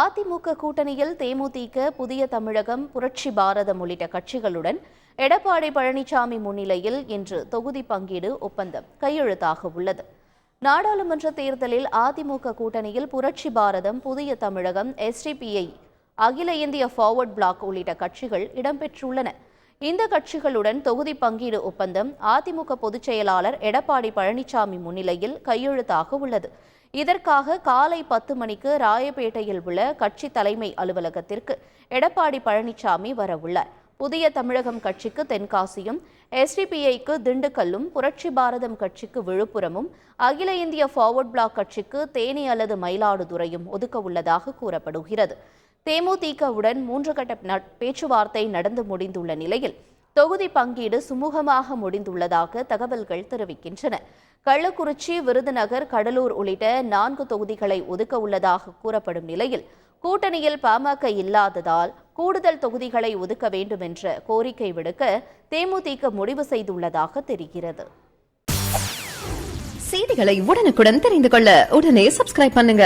அதிமுக கூட்டணியில் தேமுதிக புதிய தமிழகம் புரட்சி பாரதம் உள்ளிட்ட கட்சிகளுடன் எடப்பாடி பழனிசாமி முன்னிலையில் இன்று தொகுதி பங்கீடு ஒப்பந்தம் கையெழுத்தாக உள்ளது. நாடாளுமன்ற தேர்தலில் அதிமுக கூட்டணியில் புரட்சி பாரதம் புதிய தமிழகம் எஸ்டிபிஐ அகில இந்திய ஃபார்வர்ட் பிளாக் உள்ளிட்ட கட்சிகள் இடம்பெற்றுள்ளன. இந்த கட்சிகளுடன் தொகுதி பங்கீடு ஒப்பந்தம் அதிமுக பொதுச் செயலாளர் எடப்பாடி பழனிசாமி முன்னிலையில் கையெழுத்தாக உள்ளது. இதற்காக காலை பத்து மணிக்கு ராயப்பேட்டையில் உள்ள கட்சி தலைமை அலுவலகத்திற்கு எடப்பாடி பழனிசாமி வரவுள்ளார். புதிய தமிழகம் கட்சிக்கு தென்காசியும் எஸ்டிபிஐக்கு திண்டுக்கல்லும் புரட்சி பாரதம் கட்சிக்கு விழுப்புரமும் அகில இந்திய ஃபார்வர்ட் பிளாக் கட்சிக்கு தேனி அல்லது மயிலாடுதுறையும் ஒதுக்க உள்ளதாக கூறப்படுகிறது. தேமுதிகவுடன் மூன்று கட்ட நட்- பேச்சுவார்த்தை நடந்து முடிந்துள்ள நிலையில் தொகுதி பங்கீடு சுமூகமாக முடிந்துள்ளதாக தகவல்கள் தெரிவிக்கின்றன. கள்ளக்குறிச்சி விருதுநகர் கடலூர் உள்ளிட்ட நான்கு தொகுதிகளை ஒதுக்க உள்ளதாக கூறப்படும் நிலையில் கூட்டணியில் பாமக இல்லாததால் கூடுதல் தொகுதிகளை ஒதுக்க வேண்டும் என்ற கோரிக்கை விடுக்க தேமுதிக முடிவு செய்துள்ளதாக தெரிகிறது. செய்திகளை உடனுக்குடன் தெரிந்து கொள்ள உடனே சப்ஸ்கிரைப் பண்ணுங்க.